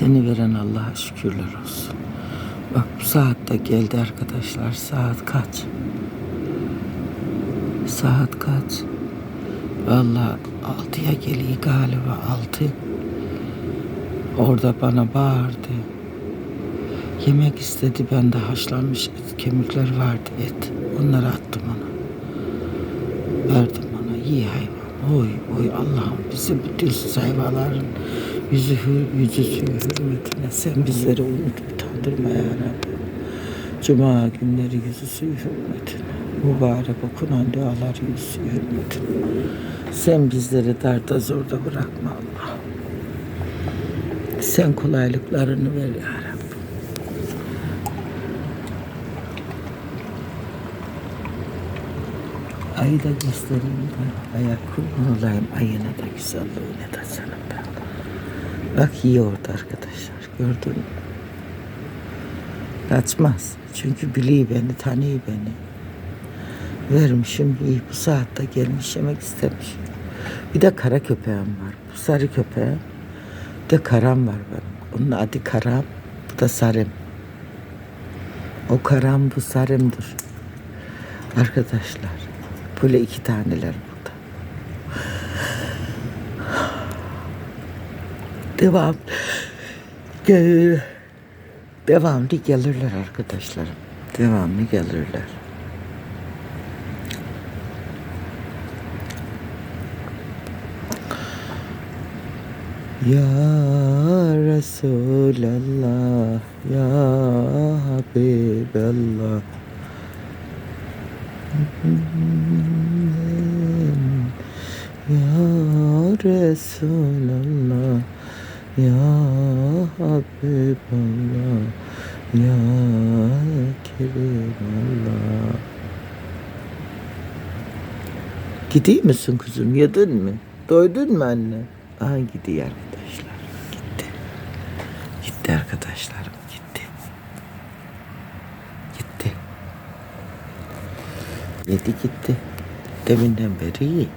Seni veren Allah'a şükürler olsun. Bak bu saatte geldi arkadaşlar. Saat kaç? Saat kaç? Vallahi altıya geliyor galiba altı. Orada bana bağırdı. Yemek istedi. Ben de haşlanmış et, kemikler vardı et. Onları attım ona. Verdim ona. İyi hayvan. Oy oy Allah'ım bizi bu dilsiz hayvanların yüzü, hür, yüzüsü hürmetine sen bizleri unut utandırma ya Rabbi. Cuma günleri yüzüsü hürmetine. Mübarek okunan dualar yüzüsü hürmetine. Sen bizleri darda zorda bırakma Allah. Sen kolaylıklarını ver ya Rabbi. Ayı da göstereyim ben. Ayak kurban olayım ayına da güzelliğine de canım ben. Bak iyi orada arkadaşlar gördün mü? Kaçmaz. Çünkü biliyor beni, tanıyor beni. Vermişim iyi bu saatte gelmiş yemek istemiş. Bir de kara köpeğim var. Bu sarı köpeğim. Bir de karam var benim. Onun adı karam. Bu da sarım. O karam bu sarımdır. Arkadaşlar. Böyle iki taneler burada. Devam. Devamlı gelirler arkadaşlarım. Devamlı gelirler. Ya Resulallah, Ya Habiballah. Ya Resulallah, Ya Habiballah, Ya Kerimallah. Gideyim misin kuzum? Yedin mi? Doydun mu anne? Aha gidiyor arkadaşlar. Gitti. Gitti arkadaşlarım. Gitti. Gitti. Yedi gitti. Deminden beri iyi.